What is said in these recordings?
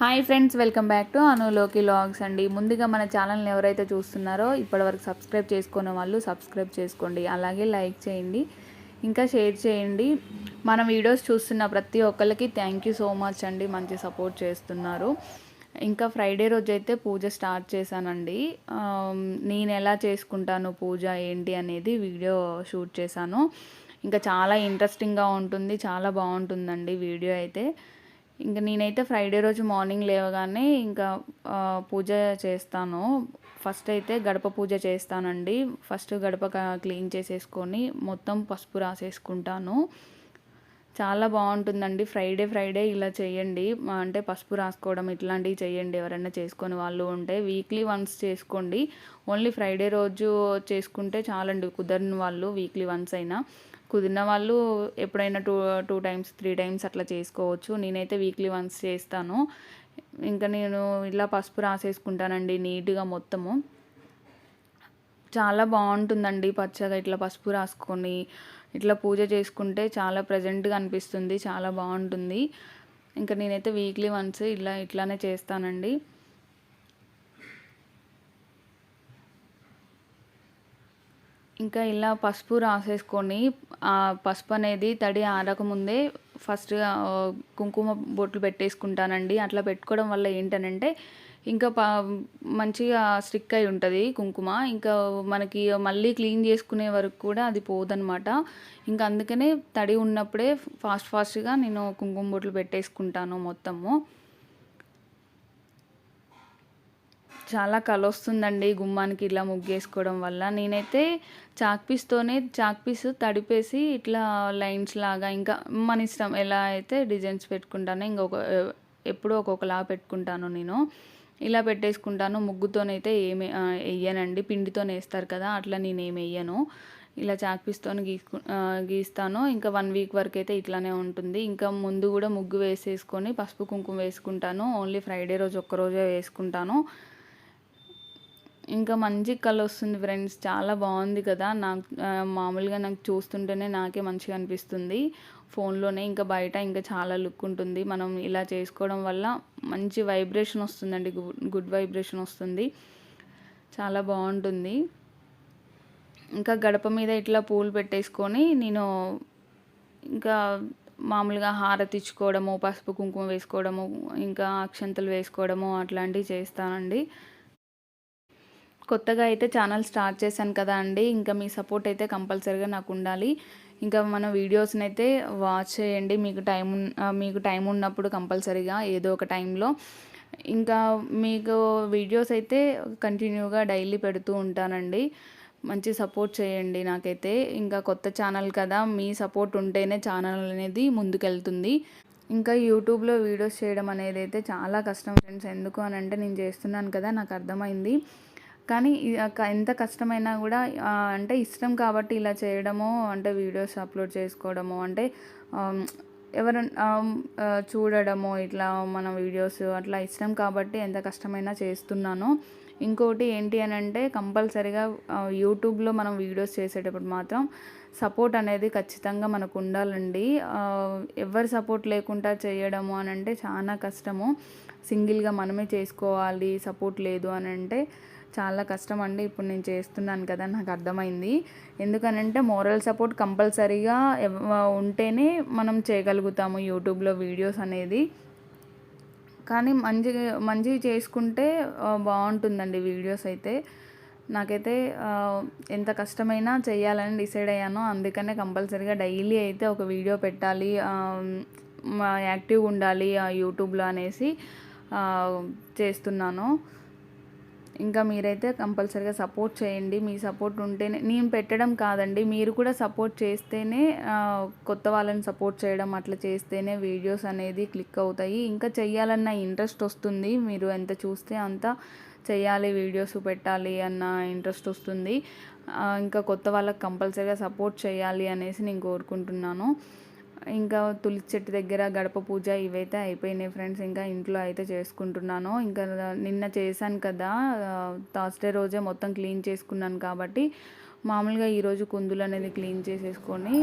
Hi friends welcome back to అనులోకి logs అండి. ముందుగా మన ఛానల్ని ఎవరైతే చూస్తున్నారో ఇప్పటివరకు సబ్స్క్రైబ్ చేసుకున్న వాళ్ళు సబ్స్క్రైబ్ చేసుకోండి. అలాగే లైక్ చేయండి ఇంకా షేర్ చేయండి. మన వీడియోస్ చూస్తున్న ప్రతి ఒక్కరికి థ్యాంక్ యూ సో మచ్ అండి. మంచి సపోర్ట్ చేస్తున్నారు. ఇంకా ఫ్రైడే రోజు అయితే పూజ స్టార్ట్ చేశానండి. నేను ఎలా చేసుకుంటాను పూజ ఏంటి అనేది వీడియో షూట్ చేశాను. ఇంకా చాలా ఇంట్రెస్టింగ్గా ఉంటుంది చాలా బాగుంటుందండి వీడియో అయితే. ఇంకా నేనైతే ఫ్రైడే రోజు మార్నింగ్ లేవగానే ఇంకా పూజ చేస్తాను. ఫస్ట్ అయితే గడప పూజ చేస్తానండి. ఫస్ట్ గడప క్లీన్ చేసేసుకొని మొత్తం పసుపు రాసేసుకుంటాను. చాలా బాగుంటుందండి. ఫ్రైడే ఫ్రైడే ఇలా చేయండి. అంటే పసుపు రాసుకోవడం ఇట్లాంటివి చేయండి. ఎవరైనా చేసుకొని వాళ్ళు ఉంటే వీక్లీ వన్స్ చేసుకోండి. ఓన్లీ ఫ్రైడే రోజు చేసుకుంటే చాలండి. కుదరని వాళ్ళు వీక్లీ వన్స్ అయినా. కుదిరిన వాళ్ళు ఎప్పుడైనా two two times three times అట్లా చేసుకోవచ్చు. నేనైతే వీక్లీ వన్స్ చేస్తాను. ఇంకా నేను ఇలా పసుపు రాసేసుకుంటానండి నీట్గా మొత్తము. చాలా బాగుంటుందండి పచ్చగా ఇట్లా పసుపు రాసుకొని ఇట్లా పూజ చేసుకుంటే చాలా ప్రజెంట్గా అనిపిస్తుంది చాలా బాగుంటుంది. ఇంకా నేనైతే వీక్లీ వన్స్ ఇలా ఇట్లానే చేస్తానండి. ఇంకా ఇలా పసుపు రాసేసుకొని ఆ పసుపు అనేది తడి ఆరకముందే ఫస్ట్ కుంకుమ బొట్లు పెట్టేసుకుంటానండి. అట్లా పెట్టుకోవడం వల్ల ఏంటనంటే ఇంకా ప మంచిగా స్టిక్ అయి ఉంటుంది కుంకుమ. ఇంకా మనకి మళ్ళీ క్లీన్ చేసుకునే వరకు కూడా అది పోదనమాట ఇంకా అందుకనే తడి ఉన్నప్పుడే ఫాస్ట్ ఫాస్ట్గా నేను కుంకుమ బొట్లు పెట్టేసుకుంటాను మొత్తము. చాలా కళ వస్తుందండి గుమ్మానికి ఇలా ముగ్గేసుకోవడం వల్ల. నేనైతే చాక్ పీస్తోనే చాక్ పీస్ తడిపేసి ఇట్లా లైన్స్ లాగా ఇంకా మన ఇష్టం ఎలా అయితే డిజైన్స్ పెట్టుకుంటానో ఇంకొక ఎప్పుడూ ఒక్కొక్కలా పెట్టుకుంటాను నేను. ఇలా పెట్టేసుకుంటాను. ముగ్గుతోనైతే ఏమి వేయనండి పిండితోనే వేస్తారు కదా అట్లా నేను ఏమి వేయను ఇలా చాక్ పీస్తోని గీసుకు గీస్తాను. ఇంకా వన్ వీక్ వరకు అయితే ఇట్లానే ఉంటుంది. ఇంకా ముందు కూడా ముగ్గు వేసేసుకొని పసుపు కుంకుమ వేసుకుంటాను. ఓన్లీ ఫ్రైడే రోజు ఒక్కరోజే వేసుకుంటాను. ఇంకా మంచి కలర్ వస్తుంది ఫ్రెండ్స్. చాలా బాగుంది కదా. నాకు మామూలుగా నాకు చూస్తుంటేనే నాకే మంచిగా అనిపిస్తుంది. ఫోన్లోనే ఇంకా బయట ఇంకా చాలా లుక్ ఉంటుంది. మనం ఇలా చేసుకోవడం వల్ల మంచి వైబ్రేషన్ వస్తుందండి. గుడ్ వైబ్రేషన్ వస్తుంది. చాలా బాగుంటుంది. ఇంకా గడప మీద ఇట్లా పూలు పెట్టేసుకొని నేను ఇంకా మామూలుగా హారతి ఇచ్చుకోవడము పసుపు కుంకుమ వేసుకోవడము ఇంకా అక్షంతలు వేసుకోవడము అట్లాంటివి చేస్తానండి. కొత్తగా అయితే ఛానల్ స్టార్ట్ చేశాను కదా అండి ఇంకా మీ సపోర్ట్ అయితే కంపల్సరీగా నాకు ఉండాలి. ఇంకా మన వీడియోస్ని అయితే వాచ్ చేయండి మీకు టైం మీకు టైం ఉన్నప్పుడు కంపల్సరీగా ఏదో ఒక టైంలో. ఇంకా మీకు వీడియోస్ అయితే కంటిన్యూగా డైలీ పెడుతూ ఉంటానండి. మంచి సపోర్ట్ చేయండి నాకైతే. ఇంకా కొత్త ఛానల్ కదా మీ సపోర్ట్ ఉంటేనే ఛానల్ అనేది ముందుకెళ్తుంది. ఇంకా యూట్యూబ్లో వీడియోస్ చేయడం అనేది అయితే చాలా కష్టం ఫ్రెండ్స్. ఎందుకు అని అంటే నేను చేస్తున్నాను కదా నాకు అర్థమైంది. కానీ ఎంత కష్టమైనా కూడా అంటే ఇష్టం కాబట్టి ఇలా చేయడము అంటే వీడియోస్ అప్లోడ్ చేసుకోవడము అంటే ఎవరు చూడడము ఇట్లా మన వీడియోస్ అట్లా ఇష్టం కాబట్టి ఎంత కష్టమైనా చేస్తున్నాను. ఇంకోటి ఏంటి అని అంటే కంపల్సరిగా యూట్యూబ్లో మనం వీడియోస్ చేసేటప్పుడు మాత్రం సపోర్ట్ అనేది ఖచ్చితంగా మనకు ఉండాలండి. ఎవరి సపోర్ట్ లేకుండా చేయడము అని అంటే చాలా కష్టము. సింగిల్గా మనమే చేసుకోవాలి సపోర్ట్ లేదు అని అంటే చాలా కష్టం అండి ఇప్పుడు నేను చేస్తున్నాను కదా నాకు అర్థమైంది. ఎందుకనంటే మోరల్ సపోర్ట్ కంపల్సరీగా ఎవ- ఉంటేనే మనం చేయగలుగుతాము యూట్యూబ్లో వీడియోస్ అనేది. కానీ మంచి మంచి చేసుకుంటే బాగుంటుందండి వీడియోస్ అయితే. నాకైతే ఎంత కష్టమైనా చేయాలని డిసైడ్ అయ్యాను. అందుకనే కంపల్సరీగా డైలీ అయితే ఒక వీడియో పెట్టాలి యాక్టివ్గా ఉండాలి ఆ యూట్యూబ్లో అనేసి చేస్తున్నాను. ఇంకా మీరైతే కంపల్సరీగా సపోర్ట్ చేయండి. మీ సపోర్ట్ ఉంటేనే నేను పెట్టడం కాదండి మీరు కూడా సపోర్ట్ చేస్తేనే కొత్త వాళ్ళని సపోర్ట్ చేయడం అట్లా చేస్తేనే వీడియోస్ అనేది క్లిక్ అవుతాయి. ఇంకా చేయాలన్న ఇంట్రెస్ట్ వస్తుంది. మీరు ఎంత చూస్తే అంత చేయాలి వీడియోస్ పెట్టాలి అన్న ఇంట్రెస్ట్ వస్తుంది. ఇంకా కొత్త వాళ్ళకి కంపల్సరిగా సపోర్ట్ చేయాలి అనేసి నేను కోరుకుంటున్నాను. ఇంకా తులసి చెట్టు దగ్గర గడప పూజ ఇవైతే అయిపోయినాయి ఫ్రెండ్స్. ఇంకా ఇంట్లో అయితే చేసుకుంటున్నాను. ఇంకా నిన్న చేశాను కదా థర్స్డే రోజే మొత్తం క్లీన్ చేసుకున్నాను కాబట్టి మామూలుగా ఈరోజు కుందులు అనేది క్లీన్ చేసేసుకొని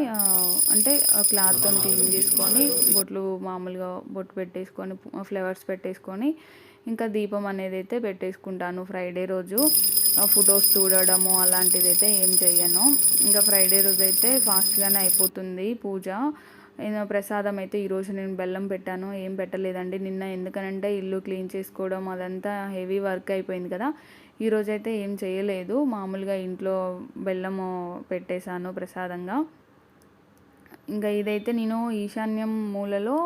అంటే క్లాత్తో క్లీన్ చేసుకొని బొట్లు మామూలుగా బొట్టు పెట్టేసుకొని ఫ్లవర్స్ పెట్టేసుకొని ఇంకా దీపం అనేది అయితే పెట్టేసుకుంటాను ఫ్రైడే రోజు. ఫొటోస్ చూడడము అలాంటిది అయితే ఏం చెయ్యను. ఇంకా ఫ్రైడే రోజు అయితే ఫాస్ట్గానే అయిపోతుంది పూజ. నేను ప్రసాదం అయితే ఈరోజు నేను బెల్లం పెట్టాను ఏం పెట్టలేదండి. నిన్న ఎందుకనంటే ఇల్లు క్లీన్ చేసుకోవడం అదంతా హెవీ వర్క్ అయిపోయింది కదా. ఈరోజు అయితే ఏం చేయలేదు. మామూలుగా ఇంట్లో బెల్లము పెట్టేశాను ప్రసాదంగా. ఇంకా ఇదైతే నేను ఈశాన్యం మూలలో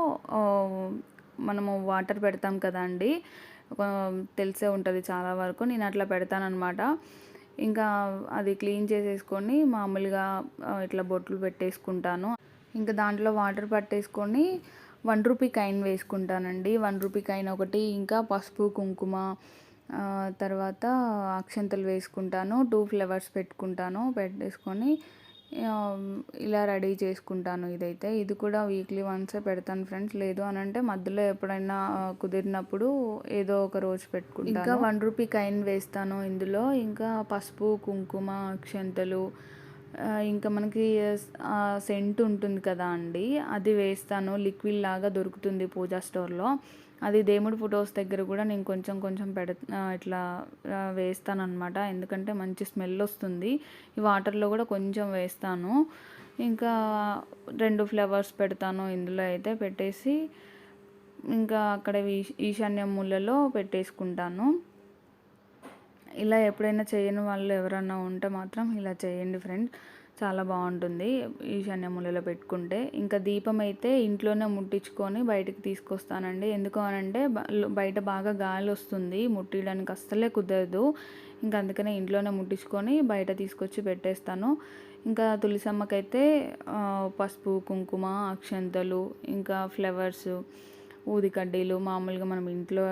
మనము వాటర్ పెడతాం కదా అండి. తెలిసే ఉంటుంది చాలా వరకు. నేను అట్లా పెడతానమాట ఇంకా అది క్లీన్ చేసేసుకొని మామూలుగా ఇట్లా బొట్లు పెట్టేసుకుంటాను. ఇంకా దాంట్లో వాటర్ పట్టేసుకొని వన్ రూపీ కాయిన్ వేసుకుంటానండి. వన్ రూపీ కాయిన్ ఒకటి ఇంకా పసుపు కుంకుమ తర్వాత అక్షంతలు వేసుకుంటాను. టూ ఫ్లవర్స్ పెట్టుకుంటాను. పెట్టేసుకొని ఇలా రెడీ చేసుకుంటాను ఇదైతే. ఇది కూడా వీక్లీ వన్సే పెడతాను ఫ్రెండ్స్. లేదు అని అంటే మధ్యలో ఎప్పుడైనా కుదిరినప్పుడు ఏదో ఒక రోజు పెట్టుకుంటాను. ఇంకా వన్ రూపీ కైన్ వేస్తాను ఇందులో. ఇంకా పసుపు కుంకుమ అక్షంతలు ఇంకా మనకి సెంట్ ఉంటుంది కదా అండి అది వేస్తాను. లిక్విడ్ లాగా దొరుకుతుంది పూజా స్టోర్లో. అది దేవుడి ఫొటోస్ దగ్గర కూడా నేను కొంచెం కొంచెం పెడ ఇట్లా వేస్తాను అనమాట ఎందుకంటే మంచి స్మెల్ వస్తుంది. ఈ వాటర్లో కూడా కొంచెం వేస్తాను. ఇంకా రెండు ఫ్లవర్స్ పెడతాను ఇందులో అయితే పెట్టేసి ఇంకా అక్కడ ఈ- ఈశాన్య మూలలో పెట్టేసుకుంటాను. ఇలా ఎప్పుడైనా చేయని వాళ్ళు ఎవరన్నా ఉంటే మాత్రం ఇలా చేయండి ఫ్రెండ్స్ చాలా బాగుంటుంది. ఈశాన్యములలో పెట్టుకుంటే. ఇంకా దీపం అయితే ఇంట్లోనే ముట్టించుకొని బయటికి తీసుకొస్తానండి. ఎందుకు అనంటే బయట బాగా గాలి వస్తుంది. ముట్టియడానికి అస్సలే కుదరదు. ఇంకా అందుకనే ఇంట్లోనే ముట్టించుకొని బయట తీసుకొచ్చి పెట్టేస్తాను. ఇంకా తులసమ్మకైతే పసుపు కుంకుమ అక్షంతలు ఇంకా ఫ్లవర్స్ ఊది కడ్డీలు మామూలుగా మనం ఇంట్లో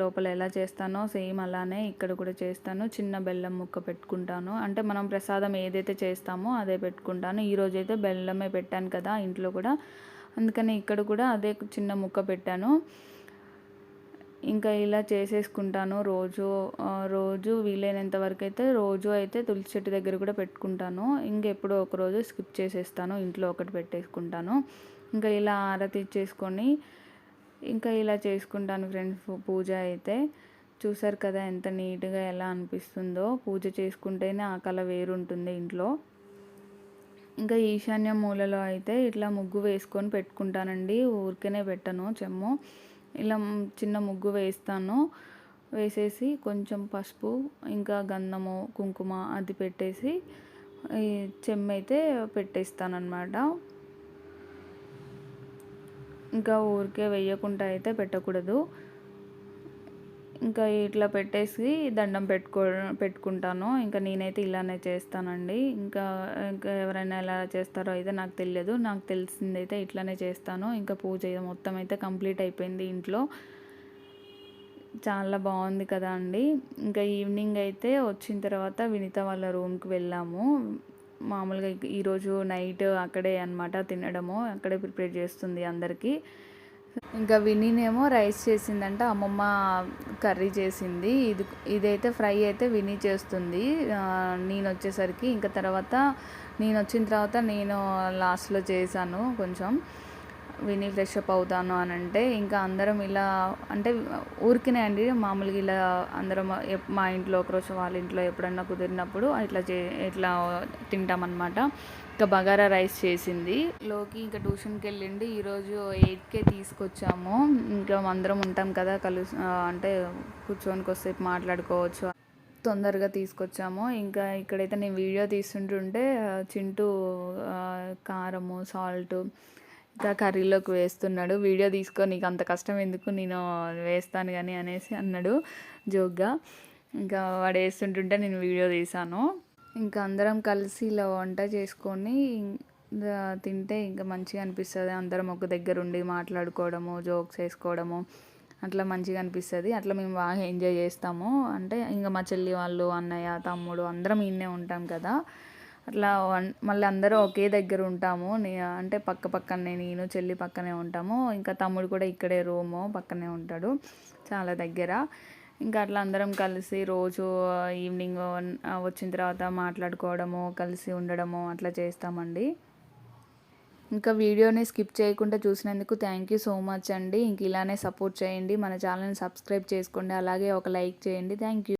లోపల ఎలా చేస్తానో సేమ్ అలానే ఇక్కడ కూడా చేస్తాను. చిన్న బెల్లం ముక్క పెట్టుకుంటాను. అంటే మనం ప్రసాదం ఏదైతే చేస్తామో అదే పెట్టుకుంటాను. ఈరోజు అయితే బెల్లమే పెట్టాను కదా ఇంట్లో కూడా. అందుకని ఇక్కడ కూడా అదే చిన్న ముక్క పెట్టాను. ఇంకా ఇలా చేసేసుకుంటాను రోజు. రోజు వీలైనంత వరకు అయితే రోజు అయితే తులసి చెట్టు దగ్గర కూడా పెట్టుకుంటాను. ఇంకెప్పుడో ఒక రోజు స్కిప్ చేసేస్తాను. ఇంట్లో ఒకటి పెట్టేసుకుంటాను. ఇంకా ఇలా ఆరతి ఇచ్చేసుకొని ఇంకా ఇలా చేసుకుంటాను ఫ్రెండ్స్. పూజ అయితే చూసారు కదా ఎంత నీట్గా ఎలా అనిపిస్తుందో. పూజ చేసుకుంటేనే ఆ కళ వేరుంటుంది ఇంట్లో. ఇంకా ఈశాన్య మూలలో అయితే ఇట్లా ముగ్గు వేసుకొని పెట్టుకుంటానండి. ఊరికేనే పెట్టను చెమ్ము. ఇలా చిన్న ముగ్గు వేస్తాను. వేసేసి కొంచెం పసుపు ఇంకా గంధము కుంకుమ అది పెట్టేసి చెమ్మ అయితే పెట్టేస్తాను అన్నమాట ఇంకా ఊరికే వేయకుండా అయితే పెట్టకూడదు. ఇంకా ఇట్లా పెట్టేసి దండం పెట్టుకో పెట్టుకుంటాను. ఇంకా నేనైతే ఇలానే చేస్తానండి. ఇంకా ఇంకా ఎవరైనా ఎలా చేస్తారో అయితే నాకు తెలియదు. నాకు తెలిసింది అయితే ఇట్లానే చేస్తాను. ఇంకా పూజ మొత్తం అయితే కంప్లీట్ అయిపోయింది ఇంట్లో. చాలా బాగుంది కదా అండి. ఇంకా ఈవినింగ్ అయితే వచ్చిన తర్వాత వినిత వాళ్ళ రూమ్కి వెళ్ళాము. మామూలుగా ఈరోజు నైట్ అక్కడే అన్నమాట తినడము అక్కడే ప్రిపేర్ చేస్తుంది అందరికీ. ఇంకా వినీనేమో రైస్ చేసిందంట అమ్మమ్మ కర్రీ చేసింది. ఇది ఇదైతే ఫ్రై అయితే విని చేస్తుంది. నేను వచ్చేసరికి ఇంకా తర్వాత నేను వచ్చిన తర్వాత నేను లాస్ట్లో చేశాను కొంచెం. విని ఫ్రెష్ అప్ అవుతాను అని అంటే ఇంకా అందరం ఇలా అంటే ఊరికినే అండి మామూలుగా ఇలా అందరం మా ఇంట్లో ఒకరోజు వాళ్ళ ఇంట్లో ఎప్పుడన్నా కుదిరినప్పుడు ఇట్లా చే ఇట్లా తింటామన్నమాట. ఇంకా బగారా రైస్ చేసింది. లోకి ఇంకా ట్యూషన్కి వెళ్ళిండి ఈరోజు ఎయిట్కే తీసుకొచ్చాము. ఇంకా అందరం ఉంటాం కదా కలు అంటే కూర్చొని కొద్దిసేపు మాట్లాడుకోవచ్చు. తొందరగా తీసుకొచ్చాము. ఇంకా ఇక్కడైతే నేను వీడియో తీస్తుంటుంటే చింటూ కారము సాల్ట్ ఇంకా కర్రీలోకి వేస్తున్నాడు. వీడియో తీసుకో నీకు అంత కష్టం ఎందుకు? నేను వేస్తాను కానీ అనేసి అన్నాడు జోక్గా ఇంకా వాడు వేస్తుంటుంటే నేను వీడియో తీశాను. ఇంకా అందరం కలిసి ఇలా వంట చేసుకొని తింటే ఇంకా మంచిగా అనిపిస్తుంది. అందరం ఒక దగ్గర ఉండి మాట్లాడుకోవడము జోక్స్ వేసుకోవడము అట్లా మంచిగా అనిపిస్తుంది. అట్లా మేము బాగా ఎంజాయ్ చేస్తాము. అంటే ఇంకా మా చెల్లి వాళ్ళు అన్నయ్య తమ్ముడు అందరం ఈయనే ఉంటాం కదా. అట్లా వన్- మళ్ళీ అందరూ ఒకే దగ్గర ఉంటాము. అంటే పక్క పక్కనే నేను చెల్లి పక్కనే ఉంటాము. ఇంకా తమ్ముడు కూడా ఇక్కడే రూము పక్కనే ఉంటాడు చాలా దగ్గర. ఇంకా అట్లా అందరం కలిసి రోజు ఈవినింగ్ వచ్చిన తర్వాత మాట్లాడుకోవడము కలిసి ఉండడము అట్లా చేస్తామండి. ఇంకా వీడియోని స్కిప్ చేయకుండా చూసినందుకు థ్యాంక్ యూ సో మచ్ అండి. ఇంక ఇలానే సపోర్ట్ చేయండి. మన ఛానల్ని సబ్స్క్రైబ్ చేసుకోండి. అలాగే ఒక లైక్ చేయండి. Thank you.